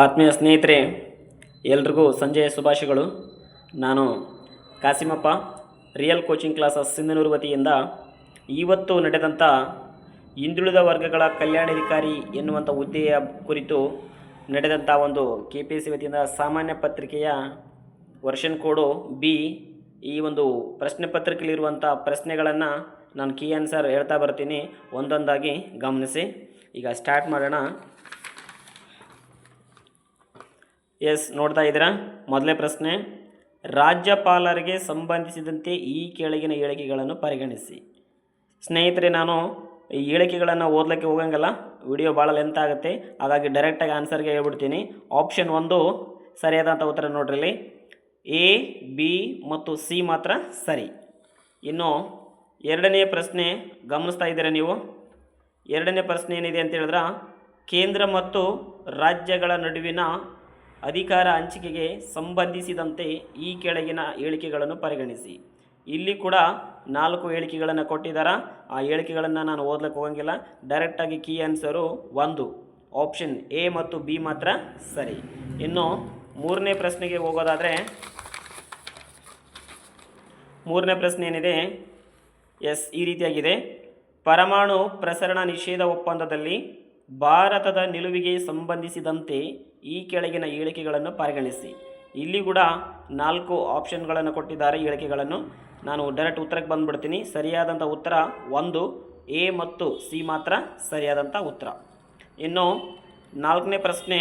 ಆತ್ಮೀಯ ಸ್ನೇಹಿತರೆ, ಎಲ್ರಿಗೂ ಸಂಜೆಯ ಶುಭಾಶಯಗಳು. ನಾನು Kasimappa, real coaching classes Sindhanur ವತಿಯಿಂದ ಇವತ್ತು ನಡೆದಂಥ ಹಿಂದುಳಿದ ವರ್ಗಗಳ ಕಲ್ಯಾಣಾಧಿಕಾರಿ ಎನ್ನುವಂಥ ಹುದ್ದೆಯ ಕುರಿತು ನಡೆದಂಥ ಒಂದು ಕೆ ಪಿ ಸಿ ವತಿಯಿಂದ ಸಾಮಾನ್ಯ ಪತ್ರಿಕೆಯ ವರ್ಷನ್ ಕೋಡು ಬಿ ಈ ಒಂದು ಪ್ರಶ್ನೆ ಪತ್ರಿಕೆಯಲ್ಲಿರುವಂಥ ಪ್ರಶ್ನೆಗಳನ್ನು ನಾನು ಕೀ ಆನ್ಸರ್ ಹೇಳ್ತಾ ಬರ್ತೀನಿ. ಒಂದೊಂದಾಗಿ ಗಮನಿಸಿ. ಈಗ ಸ್ಟಾರ್ಟ್ ಮಾಡೋಣ. ಎಸ್, ನೋಡ್ತಾ ಇದ್ದೀರಾ? ಮೊದಲನೇ ಪ್ರಶ್ನೆ, ರಾಜ್ಯಪಾಲರಿಗೆ ಸಂಬಂಧಿಸಿದಂತೆ ಈ ಕೆಳಗಿನ ಹೇಳಿಕೆಗಳನ್ನು ಪರಿಗಣಿಸಿ. ಸ್ನೇಹಿತರೆ, ನಾನು ಈ ಹೇಳಿಕೆಗಳನ್ನು ಓದಲಿಕ್ಕೆ ಹೋಗಂಗಿಲ್ಲ. ವಿಡಿಯೋ ಭಾಳ ಲೆಂತ್ ಆಗುತ್ತೆ. ಹಾಗಾಗಿ ಡೈರೆಕ್ಟಾಗಿ ಆನ್ಸರ್ಗೆ ಹೇಳ್ಬಿಡ್ತೀನಿ. ಆಪ್ಷನ್ ಒಂದು ಸರಿಯಾದಂಥ ಉತ್ತರ ನೋಡ್ರಿ ಎ ಬಿ ಮತ್ತು ಸಿ ಮಾತ್ರ ಸರಿ. ಇನ್ನು ಎರಡನೇ ಪ್ರಶ್ನೆ, ಗಮನಿಸ್ತಾ ಇದ್ದೀರಾ ನೀವು? ಎರಡನೇ ಪ್ರಶ್ನೆ ಏನಿದೆ ಅಂತ ಹೇಳಿದ್ರೆ, ಕೇಂದ್ರ ಮತ್ತು ರಾಜ್ಯಗಳ ನಡುವಿನ ಅಧಿಕಾರ ಹಂಚಿಕೆಗೆ ಸಂಬಂಧಿಸಿದಂತೆ ಈ ಕೆಳಗಿನ ಹೇಳಿಕೆಗಳನ್ನು ಪರಿಗಣಿಸಿ. ಇಲ್ಲಿ ಕೂಡ ನಾಲ್ಕು ಹೇಳಿಕೆಗಳನ್ನು ಕೊಟ್ಟಿದ್ದಾರೆ ಆ ಹೇಳಿಕೆಗಳನ್ನು ನಾನು ಓದ್ಲಿಕ್ಕೆ ಹೋಗಂಗಿಲ್ಲ. ಡೈರೆಕ್ಟಾಗಿ ಕೀ ಆನ್ಸರು ಒಂದು. ಆಪ್ಷನ್ ಎ ಮತ್ತು ಬಿ ಮಾತ್ರ ಸರಿ. ಇನ್ನು ಮೂರನೇ ಪ್ರಶ್ನೆಗೆ ಹೋಗೋದಾದರೆ, ಮೂರನೇ ಪ್ರಶ್ನೆ ಏನಿದೆ? ಎಸ್ ಈ ರೀತಿಯಾಗಿದೆ. ಪರಮಾಣು ಪ್ರಸರಣ ನಿಷೇಧ ಒಪ್ಪಂದದಲ್ಲಿ ಭಾರತದ ನಿಲುವಿಗೆ ಸಂಬಂಧಿಸಿದಂತೆ ಈ ಕೆಳಗಿನ ಹೇಳಿಕೆಗಳನ್ನು ಪರಿಗಣಿಸಿ. ಇಲ್ಲಿ ಕೂಡ ನಾಲ್ಕು ಆಪ್ಷನ್ಗಳನ್ನು ಕೊಟ್ಟಿದ್ದಾರೆ ಹೇಳಿಕೆಗಳನ್ನು. ನಾನು ಡೈರೆಕ್ಟ್ ಉತ್ತರಕ್ಕೆ ಬಂದುಬಿಡ್ತೀನಿ. ಸರಿಯಾದಂಥ ಉತ್ತರ ಒಂದು, ಎ ಮತ್ತು ಸಿ ಮಾತ್ರ ಸರಿಯಾದಂಥ ಉತ್ತರ. ಇನ್ನು ನಾಲ್ಕನೇ ಪ್ರಶ್ನೆ,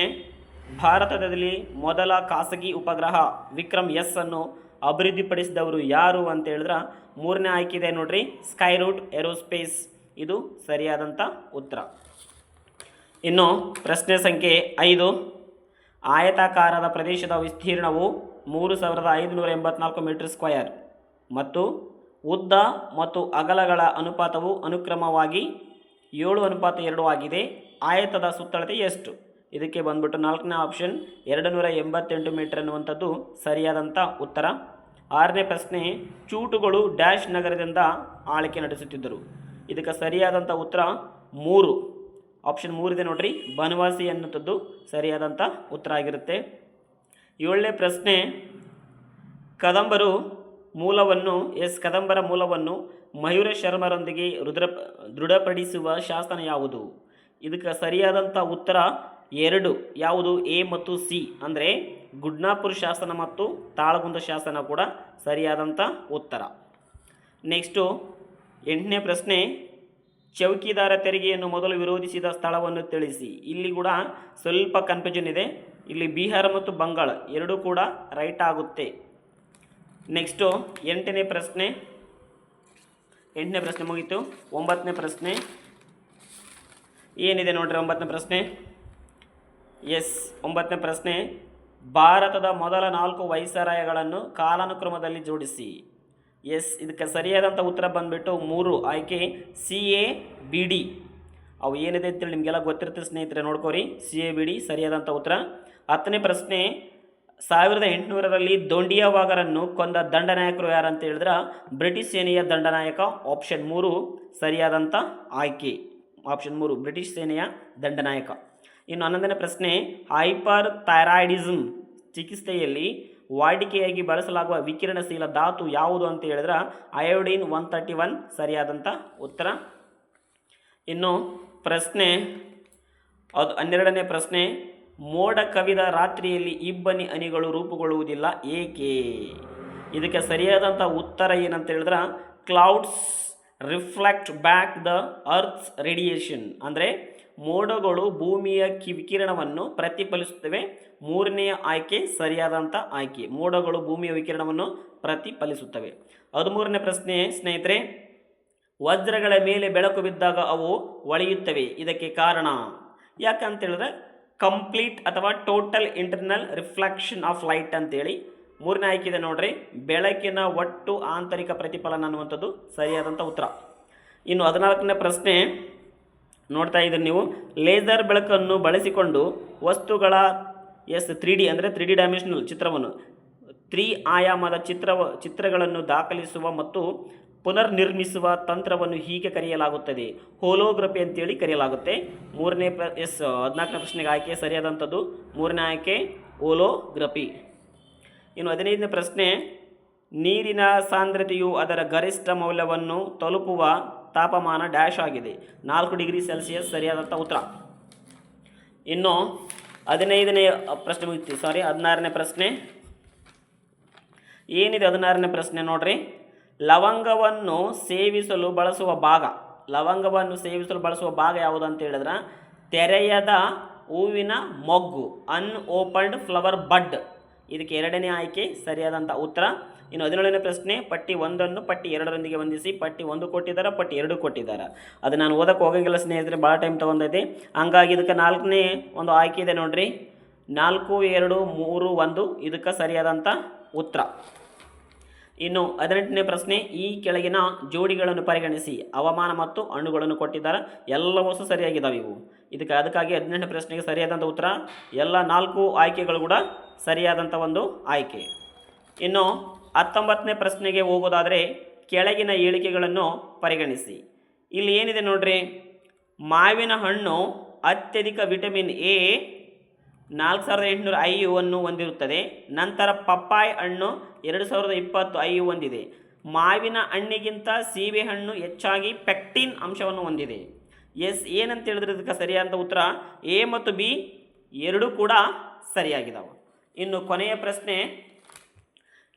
ಭಾರತದಲ್ಲಿ ಮೊದಲ ಖಾಸಗಿ ಉಪಗ್ರಹ ವಿಕ್ರಮ್ ಎಸ್ ಅನ್ನು ಅಭಿವೃದ್ಧಿಪಡಿಸಿದವರು ಯಾರು ಅಂತ ಹೇಳಿದ್ರೆ, ಮೂರನೇ ಆಯ್ಕೆ ಇದೆ ನೋಡ್ರಿ ಸ್ಕೈ ರೂಟ್ ಏರೋಸ್ಪೇಸ್. ಇದು ಸರಿಯಾದಂಥ ಉತ್ತರ. ಇನ್ನು ಪ್ರಶ್ನೆ ಸಂಖ್ಯೆ ಐದು. ಆಯತಾಕಾರದ ಪ್ರದೇಶದ ವಿಸ್ತೀರ್ಣವು ಮೂರು ಸಾವಿರದ ಐದುನೂರ ಎಂಬತ್ನಾಲ್ಕು ಮೀಟರ್ ಸ್ಕ್ವಯರ್ ಮತ್ತು ಉದ್ದ ಮತ್ತು ಅಗಲಗಳ ಅನುಪಾತವು ಅನುಕ್ರಮವಾಗಿ ಏಳು ಅನುಪಾತ ಎರಡು ಆಗಿದೆ. ಆಯತದ ಸುತ್ತಳತೆ ಎಷ್ಟು? ಇದಕ್ಕೆ ಬಂದ್ಬಿಟ್ಟು ನಾಲ್ಕನೇ ಆಪ್ಷನ್ ಎರಡು ನೂರ ಎಂಬತ್ತೆಂಟು ಮೀಟರ್ ಅನ್ನುವಂಥದ್ದು ಸರಿಯಾದಂಥ ಉತ್ತರ. ಆರನೇ ಪ್ರಶ್ನೆ, ಚೂಟುಗಳು ಡ್ಯಾಶ್ ನಗರದಿಂದ ಆಳಿಕೆ ನಡೆಸುತ್ತಿದ್ದರು. ಇದಕ್ಕೆ ಸರಿಯಾದಂಥ ಉತ್ತರ ಮೂರು. ಆಪ್ಷನ್ ಮೂರಿದೆ ನೋಡ್ರಿ. ಬನವಾಸಿ ಅನ್ನುವಂಥದ್ದು ಸರಿಯಾದಂಥ ಉತ್ತರ ಆಗಿರುತ್ತೆ. ಏಳನೇ ಪ್ರಶ್ನೆ, ಕದಂಬರು ಮೂಲವನ್ನು, ಎಸ್ ಕದಂಬರ ಮೂಲವನ್ನು ಮಯೂರ ಶರ್ಮರೊಂದಿಗೆ ರುದ್ರ, ದೃಢಪಡಿಸುವ ಶಾಸನ ಯಾವುದು? ಇದಕ್ಕೆ ಸರಿಯಾದಂಥ ಉತ್ತರ ಎರಡು. ಯಾವುದು? ಎ ಮತ್ತು ಸಿ. ಅಂದರೆ ಗುಡ್ನಾಪುರ ಶಾಸನ ಮತ್ತು ತಾಳಗುಂದ ಶಾಸನ ಕೂಡ ಸರಿಯಾದಂಥ ಉತ್ತರ. ನೆಕ್ಸ್ಟು ಎಂಟನೇ ಪ್ರಶ್ನೆ ಚೌಕಿದಾರ ತೆರಿಗೆಯನ್ನು ಮೊದಲು ವಿರೋಧಿಸಿದ ಸ್ಥಳವನ್ನು ತಿಳಿಸಿ. ಇಲ್ಲಿ ಕೂಡ ಸ್ವಲ್ಪ ಕನ್ಫ್ಯೂಷನ್ ಇದೆ. ಇಲ್ಲಿ ಬಿಹಾರ ಮತ್ತು ಬಂಗಾಳ ಎರಡೂ ಕೂಡ ರೈಟ್ ಆಗುತ್ತೆ. ನೆಕ್ಸ್ಟು ಎಂಟನೇ ಪ್ರಶ್ನೆ. ಎಂಟನೇ ಪ್ರಶ್ನೆ ಮುಗೀತು. ಒಂಬತ್ತನೇ ಪ್ರಶ್ನೆ. ಏನಿದೆ ನೋಡ್ರಿ ಒಂಬತ್ತನೇ ಪ್ರಶ್ನೆ? ಎಸ್ ಒಂಬತ್ತನೇ ಪ್ರಶ್ನೆ. ಭಾರತದ ಮೊದಲ ನಾಲ್ಕು ವೈಸರಾಯಗಳನ್ನು ಕಾಲಾನುಕ್ರಮದಲ್ಲಿ ಜೋಡಿಸಿ. ಎಸ್, ಇದಕ್ಕೆ ಸರಿಯಾದಂಥ ಉತ್ತರ ಬಂದುಬಿಟ್ಟು ಮೂರು ಆಯ್ಕೆ ಸಿ, ಎ, ಬಿ, ಡಿ. ಅವು ಏನಿದೆ ಅಂತೇಳಿ ನಿಮಗೆಲ್ಲ ಗೊತ್ತಿರುತ್ತೆ ಸ್ನೇಹಿತರೆ, ನೋಡ್ಕೋರಿ. ಸಿ, ಎ, ಬಿ, ಡಿ ಸರಿಯಾದಂಥ ಉತ್ತರ. ಹತ್ತನೇ ಪ್ರಶ್ನೆ, ಸಾವಿರದ ಎಂಟುನೂರರಲ್ಲಿ ದೊಂಡಿಯವಾಗರನ್ನು ಕೊಂದ ದಂಡನಾಯಕರು ಯಾರು ಅಂತ ಹೇಳಿದ್ರೆ, ಬ್ರಿಟಿಷ್ ಸೇನೆಯ ದಂಡನಾಯಕ ಆಪ್ಷನ್ ಮೂರು ಸರಿಯಾದಂಥ ಆಯ್ಕೆ. ಆಪ್ಷನ್ ಮೂರು, ಬ್ರಿಟಿಷ್ ಸೇನೆಯ ದಂಡನಾಯಕ. ಇನ್ನು ಹನ್ನೊಂದನೇ ಪ್ರಶ್ನೆ ಹೈಪರ್ ಥೈರಾಯ್ಡಿಸಮ್ ಚಿಕಿತ್ಸೆಯಲ್ಲಿ ವಾಡಿಕೆಯಾಗಿ ಬಳಸಲಾಗುವ ವಿಕಿರಣಶೀಲ ಧಾತು ಯಾವುದು ಅಂತ ಹೇಳಿದ್ರೆ ಅಯೋಡಿನ್ ಒನ್ ತರ್ಟಿ ಒನ್ ಸರಿಯಾದಂಥ ಉತ್ತರ. ಇನ್ನು ಪ್ರಶ್ನೆ, ಅದು ಹನ್ನೆರಡನೇ ಪ್ರಶ್ನೆ ಮೋಡ ಕವಿದ ರಾತ್ರಿಯಲ್ಲಿ ಇಬ್ಬನಿ ಅನಿಗಳು ರೂಪುಗೊಳ್ಳುವುದಿಲ್ಲ, ಏಕೆ? ಇದಕ್ಕೆ ಸರಿಯಾದಂಥ ಉತ್ತರ ಏನಂತ ಹೇಳಿದ್ರೆ clouds reflect back the earth's radiation ಅಂದರೆ ಮೋಡಗಳು ಭೂಮಿಯ ವಿಕಿರಣವನ್ನು ಪ್ರತಿಫಲಿಸುತ್ತವೆ. ಮೂರನೆಯ ಆಯ್ಕೆ ಸರಿಯಾದಂಥ ಆಯ್ಕೆ. ಮೋಡಗಳು ಭೂಮಿಯ ವಿಕಿರಣವನ್ನು ಪ್ರತಿಫಲಿಸುತ್ತವೆ. ಹದಿಮೂರನೇ ಪ್ರಶ್ನೆ, ಸ್ನೇಹಿತರೆ, ವಜ್ರಗಳ ಮೇಲೆ ಬೆಳಕು ಬಿದ್ದಾಗ ಅವು ಒಳೆಯುತ್ತವೆ. ಇದಕ್ಕೆ ಕಾರಣ? ಯಾಕಂತ ಹೇಳಿದ್ರೆ ಕಂಪ್ಲೀಟ್ ಅಥವಾ total internal reflection of light ಅಂತೇಳಿ. ಮೂರನೇ ಆಯ್ಕೆ ಇದೆ ನೋಡ್ರಿ. ಬೆಳಕಿನ ಒಟ್ಟು ಆಂತರಿಕ ಪ್ರತಿಫಲನ ಅನ್ನುವಂಥದ್ದು ಸರಿಯಾದಂಥ ಉತ್ತರ. ಇನ್ನು ಹದಿನಾಲ್ಕನೇ ಪ್ರಶ್ನೆ ನೋಡ್ತಾ ಇದ್ದೀರಿ ನೀವು. ಲೇಸರ್ ಬೆಳಕನ್ನು ಬಳಸಿಕೊಂಡು ವಸ್ತುಗಳ, ಎಸ್ ತ್ರೀ ಡಿ ಅಂದರೆ ತ್ರೀ ಡಿ ಡೈಮೆನ್ಷನಲ್ ಚಿತ್ರವನ್ನು, ತ್ರೀ ಆಯಾಮದ ಚಿತ್ರ, ಚಿತ್ರಗಳನ್ನು ದಾಖಲಿಸುವ ಮತ್ತು ಪುನರ್ನಿರ್ಮಿಸುವ ತಂತ್ರವನ್ನು ಹೀಗೆ ಕರೆಯಲಾಗುತ್ತದೆ. ಹೋಲೋಗ್ರಫಿ ಅಂತೇಳಿ ಕರೆಯಲಾಗುತ್ತೆ. ಮೂರನೇ ಪ್ರ, ಎಸ್, ಹದಿನಾಲ್ಕನೇ ಪ್ರಶ್ನೆಗೆ ಆಯ್ಕೆ, ಸರಿಯಾದಂಥದ್ದು. ಮೂರನೇ ಆಯ್ಕೆ ಓಲೋಗ್ರಫಿ ಇನ್ನು ಹದಿನೈದನೇ ಪ್ರಶ್ನೆ, ನೀರಿನ ಸಾಂದ್ರತೆಯು ಅದರ ಗರಿಷ್ಠ ಮೌಲ್ಯವನ್ನು ತಲುಪುವ ತಾಪಮಾನ ಡ್ಯಾಶ್ ಆಗಿದೆ. ನಾಲ್ಕು ಡಿಗ್ರಿ ಸೆಲ್ಸಿಯಸ್ ಸರಿಯಾದಂಥ ಉತ್ತರ. ಇನ್ನು ಹದಿನೈದನೇ ಪ್ರಶ್ನೆ ಮುಗಿತು. ಸಾರಿ ಹದಿನಾರನೇ ಪ್ರಶ್ನೆ. ಏನಿದೆ ಹದಿನಾರನೇ ಪ್ರಶ್ನೆ ನೋಡ್ರಿ. ಲವಂಗವನ್ನು ಸೇವಿಸಲು ಬಳಸುವ ಭಾಗ. ಲವಂಗವನ್ನು ಸೇವಿಸಲು ಬಳಸುವ ಭಾಗ ಯಾವುದು ಅಂತ ಹೇಳಿದ್ರೆ? ತೆರೆಯದ ಹೂವಿನ ಮೊಗ್ಗು. ಅನ್ಓಪನ್ಡ್ ಫ್ಲವರ್ ಬಡ್ ಇದಕ್ಕೆ ಎರಡನೇ ಆಯ್ಕೆ ಸರಿಯಾದಂಥ ಉತ್ತರ. ಇನ್ನು ಹದಿನೇಳನೇ ಪ್ರಶ್ನೆ, ಪಟ್ಟಿ ಒಂದನ್ನು ಪಟ್ಟಿ ಎರಡರೊಂದಿಗೆ ಹೊಂದಿಸಿ, ಪಟ್ಟಿ ಒಂದು ಕೊಟ್ಟಿದ್ದಾರೆ ಪಟ್ಟಿ ಎರಡು ಕೊಟ್ಟಿದ್ದಾರೆ ಅದು ನಾನು ಓದಕ್ಕೆ ಹೋಗಂಗಿಲ್ಲ ಸ್ನೇಹಿತರೆ, ಭಾಳ ಟೈಮ್ ತೊಗೊಂಡೈತಿ ಹಂಗಾಗಿ ಇದಕ್ಕೆ ನಾಲ್ಕನೇ ಒಂದು ಆಯ್ಕೆ ಇದೆ ನೋಡಿರಿ. ನಾಲ್ಕು, ಎರಡು, ಮೂರು, ಒಂದು, ಇದಕ್ಕೆ ಸರಿಯಾದಂಥ ಉತ್ತರ. ಇನ್ನು ಹದಿನೆಂಟನೇ ಪ್ರಶ್ನೆ, ಈ ಕೆಳಗಿನ ಜೋಡಿಗಳನ್ನು ಪರಿಗಣಿಸಿ. ಹವಾಮಾನ ಮತ್ತು ಹಣ್ಣುಗಳನ್ನು ಕೊಟ್ಟಿದ್ದಾರೆ? ಎಲ್ಲವೂ ಸಹ ಸರಿಯಾಗಿದ್ದಾವೆ ಇವು. ಇದಕ್ಕೆ ಅದಕ್ಕಾಗಿ ಹದಿನೆಂಟನೇ ಪ್ರಶ್ನೆಗೆ ಸರಿಯಾದಂಥ ಉತ್ತರ. ಎಲ್ಲ ನಾಲ್ಕು ಆಯ್ಕೆಗಳು ಕೂಡ ಸರಿಯಾದಂಥ ಒಂದು ಆಯ್ಕೆ. ಇನ್ನು ಹತ್ತೊಂಬತ್ತನೇ ಪ್ರಶ್ನೆಗೆ ಹೋಗೋದಾದರೆ ಕೆಳಗಿನ ಹೇಳಿಕೆಗಳನ್ನು ಪರಿಗಣಿಸಿ. ಇಲ್ಲಿ ಏನಿದೆ ನೋಡ್ರಿ? ಮಾವಿನ ಹಣ್ಣು ಅತ್ಯಧಿಕ ವಿಟಮಿನ್ ಎ ನಾಲ್ಕು ಸಾವಿರದ ಎಂಟುನೂರ ಐ ಯು ಅನ್ನು ಹೊಂದಿರುತ್ತದೆ. ನಂತರ ಪಪ್ಪಾಯಿ ಹಣ್ಣು ಎರಡು ಸಾವಿರದ ಇಪ್ಪತ್ತು ಐ ಯು ಹೊಂದಿದೆ. ಮಾವಿನ ಹಣ್ಣಿಗಿಂತ ಸೀಬೆ ಹಣ್ಣು ಹೆಚ್ಚಾಗಿ ಪೆಕ್ಟಿನ್ ಅಂಶವನ್ನು ಹೊಂದಿದೆ. ಎಸ್, ಏನಂತ ಹೇಳಿದ್ರೆ ಇದಕ್ಕೆ ಸರಿಯಾದ ಉತ್ತರ? ಎ ಮತ್ತು ಬಿ ಎರಡೂ ಕೂಡ ಸರಿಯಾಗಿದ್ದಾವೆ ಇನ್ನು ಕೊನೆಯ ಪ್ರಶ್ನೆ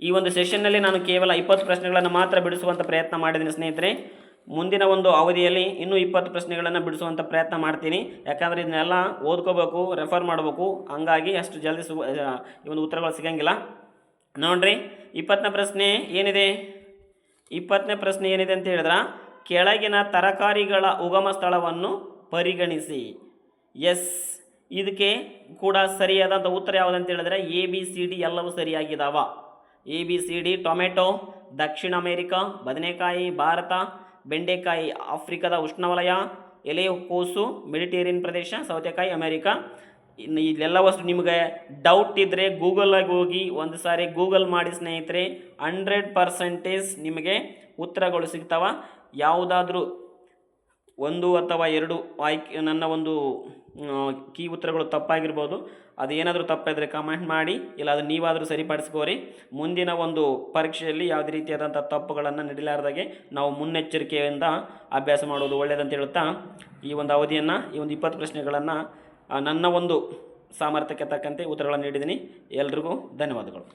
ಈ ಒಂದು ಸೆಷನ್ನಲ್ಲಿ ನಾನು ಕೇವಲ ಇಪ್ಪತ್ತು ಪ್ರಶ್ನೆಗಳನ್ನು ಮಾತ್ರ ಬಿಡಿಸುವಂಥ ಪ್ರಯತ್ನ ಮಾಡಿದ್ದೀನಿ ಸ್ನೇಹಿತರೆ. ಮುಂದಿನ ಒಂದು ಅವಧಿಯಲ್ಲಿ ಇನ್ನೂ ಇಪ್ಪತ್ತು ಪ್ರಶ್ನೆಗಳನ್ನು ಬಿಡಿಸುವಂಥ ಪ್ರಯತ್ನ ಮಾಡ್ತೀನಿ. ಯಾಕಂದರೆ ಇದನ್ನೆಲ್ಲ ಓದ್ಕೋಬೇಕು ರೆಫರ್ ಮಾಡಬೇಕು. ಹಂಗಾಗಿ ಅಷ್ಟು ಜಲ್ದಿ ಸು ಈ ಒಂದು ಉತ್ತರಗಳು ಸಿಗಂಗಿಲ್ಲ. ನೋಡ್ರಿ, ಇಪ್ಪತ್ತನೇ ಪ್ರಶ್ನೆ ಏನಿದೆ? ಇಪ್ಪತ್ತನೇ ಪ್ರಶ್ನೆ ಏನಿದೆ ಅಂತ ಹೇಳಿದ್ರೆ, ಕೆಳಗಿನ ತರಕಾರಿಗಳ ಉಗಮ ಸ್ಥಳವನ್ನು ಪರಿಗಣಿಸಿ. ಎಸ್, ಇದಕ್ಕೆ ಕೂಡ ಸರಿಯಾದಂಥ ಉತ್ತರ ಯಾವುದಂತ ಹೇಳಿದ್ರೆ ಎ, ಬಿ, ಸಿ, ಡಿ ಎಲ್ಲವೂ ಸರಿಯಾಗಿದ್ದಾವ A B C D tomato, Dakshina America, ಬದನೆಕಾಯಿ, ಭಾರತ, ಬೆಂಡೆಕಾಯಿ, ಆಫ್ರಿಕಾದ ಉಷ್ಣವಲಯ ಎಲೆಕೋಸು ಮೆಡಿಟೇರಿಯನ್ ಪ್ರದೇಶ, ಸೌತೆಕಾಯಿ, ಅಮೇರಿಕಾ. ಇನ್ನು ಇಲ್ಲೆಲ್ಲ ವಸ್ತು ನಿಮಗೆ ಡೌಟ್ ಇದ್ದರೆ ಗೂಗಲಾಗಿ ಹೋಗಿ ಒಂದು ಸಾರಿ ಗೂಗಲ್ ಮಾಡಿ ಸ್ನೇಹಿತರೆ ಹಂಡ್ರೆಡ್ ಪರ್ಸೆಂಟೇಜ್ ನಿಮಗೆ ಉತ್ತರಗಳು ಸಿಗ್ತಾವ. ಯಾವುದಾದ್ರೂ ಒಂದು ಅಥವಾ ಎರಡು ಆಯ್ಕೆ, ನನ್ನ ಒಂದು ಕೀ ಉತ್ತರಗಳು ತಪ್ಪಾಗಿರ್ಬೋದು. ಅದು ಏನಾದರೂ ತಪ್ಪಿದ್ರೆ ಕಮೆಂಟ್ ಮಾಡಿ, ಇಲ್ಲ ಅದು ನೀವಾದರೂ ಸರಿಪಡಿಸ್ಕೋರಿ. ಮುಂದಿನ ಒಂದು ಪರೀಕ್ಷೆಯಲ್ಲಿ ಯಾವುದೇ ರೀತಿಯಾದಂಥ ತಪ್ಪುಗಳನ್ನು ನಡಿಲಾರ್ದಾಗೆ ನಾವು ಮುನ್ನೆಚ್ಚರಿಕೆಯಿಂದ ಅಭ್ಯಾಸ ಮಾಡೋದು ಒಳ್ಳೆಯದಂತ ಹೇಳುತ್ತಾ, ಈ ಒಂದು ಅವಧಿಯನ್ನು, ಈ ಒಂದು ಇಪ್ಪತ್ತು ಪ್ರಶ್ನೆಗಳನ್ನು ನನ್ನ ಒಂದು ಸಾಮರ್ಥ್ಯಕ್ಕೆ ತಕ್ಕಂತೆ ಉತ್ತರಗಳನ್ನು ನೀಡಿದ್ದೀನಿ. ಎಲ್ರಿಗೂ ಧನ್ಯವಾದಗಳು.